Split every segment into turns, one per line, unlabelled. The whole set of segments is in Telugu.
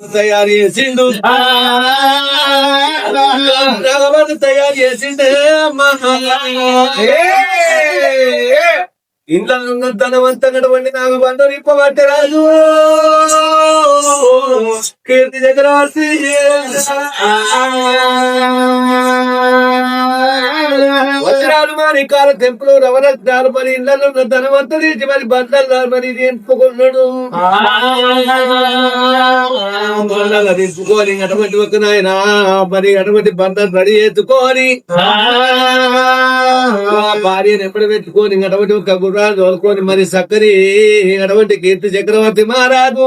తయారు చేసిండు. తయారు చేసిండే అమ్మా. ఇంట్లో ఉన్న ధనవంతనటువంటి నాకు బంధువు ఇప్పబట్టే రాజు కీర్తి చక్రవర్తి వజ్రాలు మరి కాల తెంపులు రవరత్నాలు మరి ఇళ్ళలో ఉన్న ధనవంతుడు ఇచ్చి మరి బంధాలు మరి ఎంపుకున్నాడు బంధాలు అటువంటి ఒక నాయన మరి అటువంటి బంధాలు రెడీ ఎత్తుకోని భార్యను ఎప్పుడు పెట్టుకొని అటువంటి ఒక గుర్రాలు తోలుకొని మరి సక్కరి అటువంటి కీర్తి చక్రవర్తి మహారాజు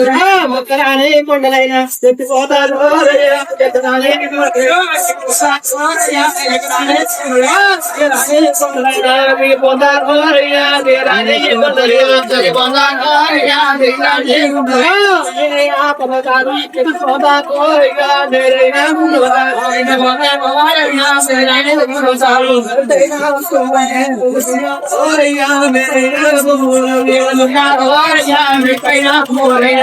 ముక్కరాని పండుగైన తెచ్చిపోతారు मेरे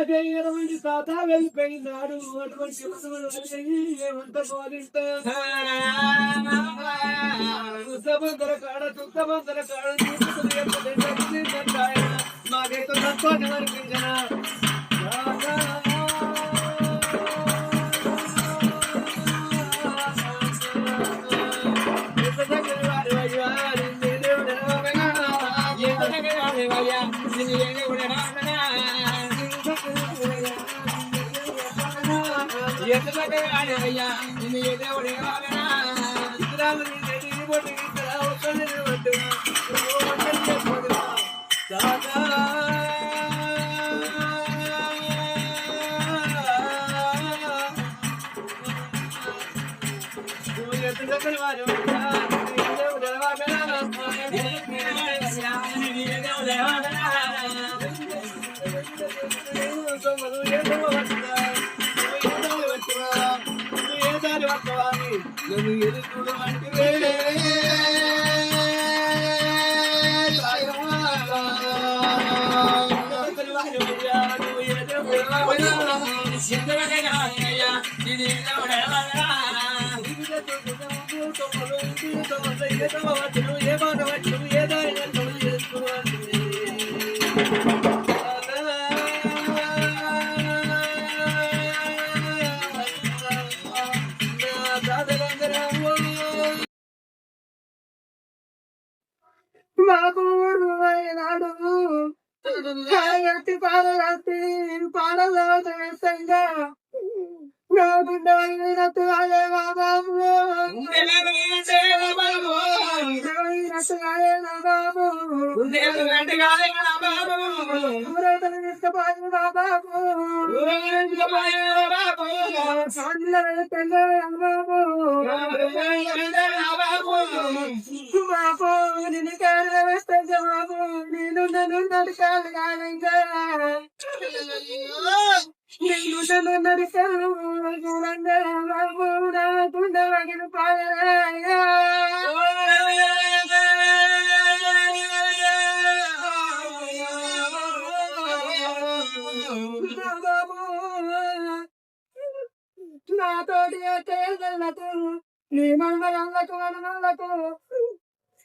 కొండలైన ఎత్తిపోతారు
తాత వెళ్ళిపోయినాడు అటువంటి ఏమంత కాడ చుట్టమందర కాడ మాకైతే తక్కువ అనిపించనా
మాకు నాగుండైనట్టు అదే బాబు అయ్యే నా బాబు ఊరేతను తీసుకుపోయిన బాబు నేను నన్ను నడకాలి కాదంగా నేను నన్ను నడకాను చూడంగా బాబు నాకుండా వగిన పాలరాగా బాబు నాతోటి తేదలకు నీ మంగళంలకు అనుమలకు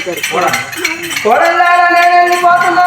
போயிட்டாரு போடலாம் பார்த்துடா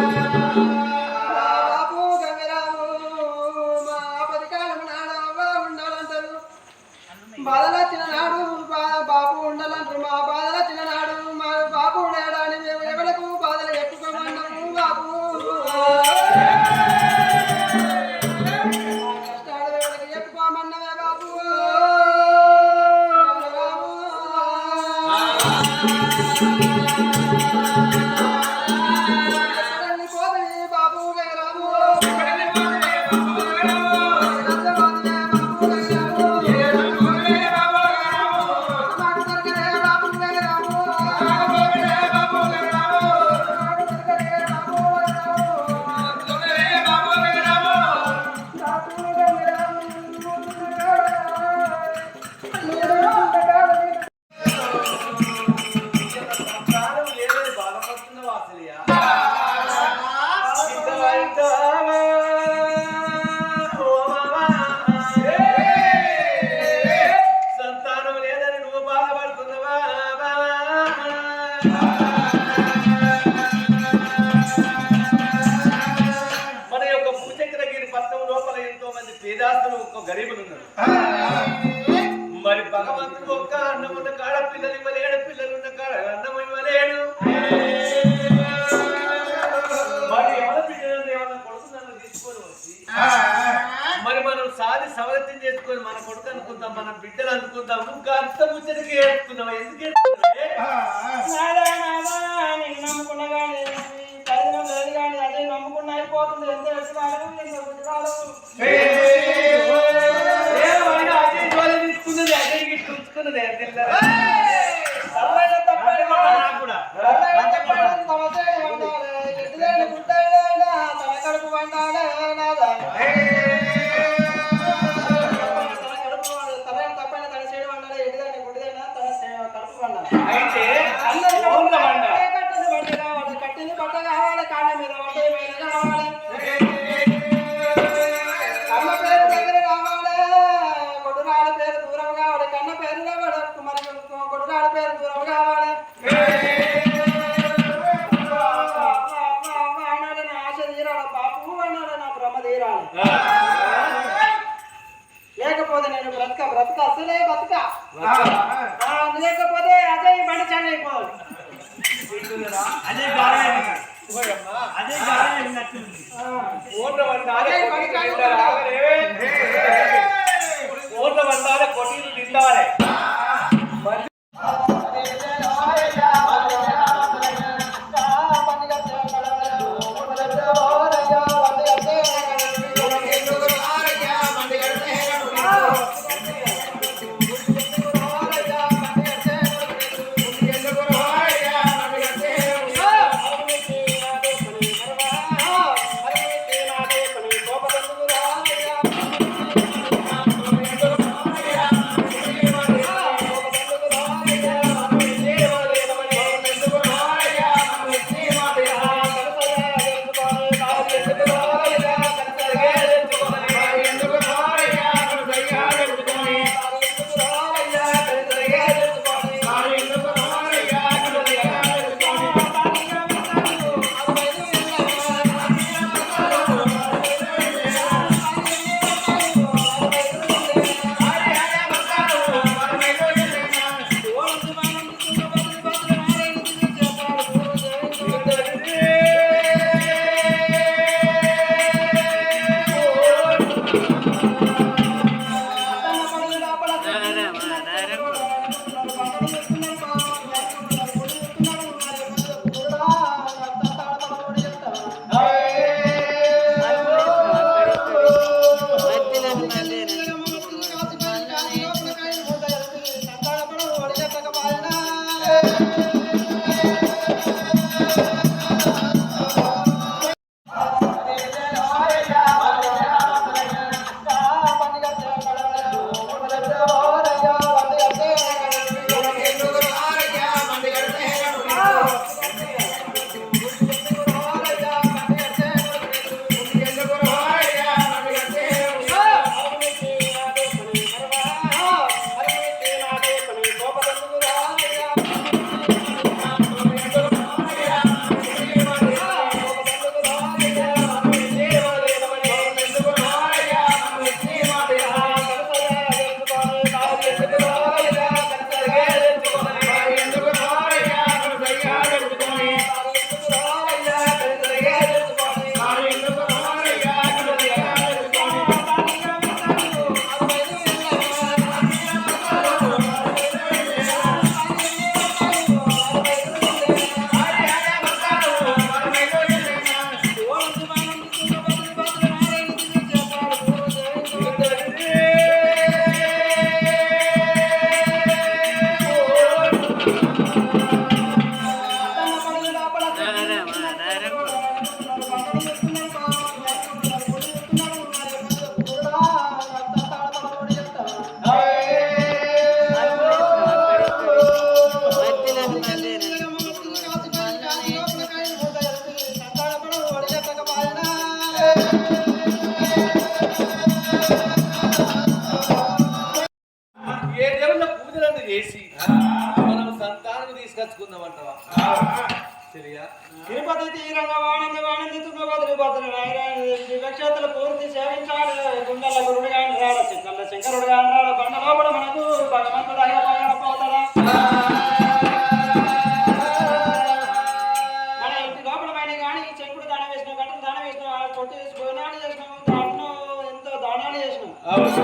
Thank you. అంత ముచ్చటకి ఏడుస్తున్నావు. ఎందుకు
నమ్ముకున్నా అయిపోతుంది. ఎంత ఎత్తుకాడు, ಹೌದು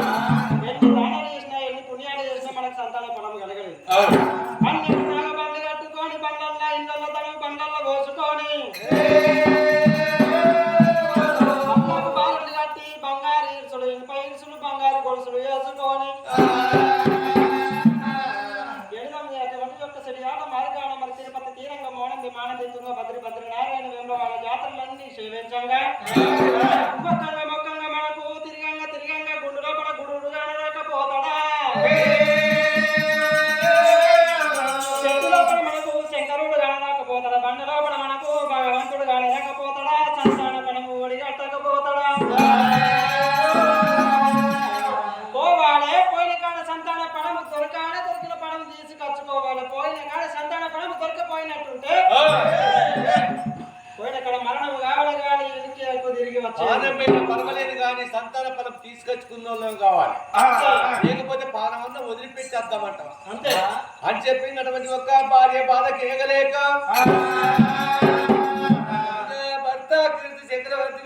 Amen. పానం
పెట్టిన పర్వాలేదు కానీ తీసుకొచ్చుకున్న వాళ్ళం కావాలి. లేకపోతే పానం అంతా వదిలిపెట్టేద్దామంట.
అంతే.
అని చెప్పినటువంటి ఒక భార్య బాధ కేగలేక భర్త చక్రవర్తి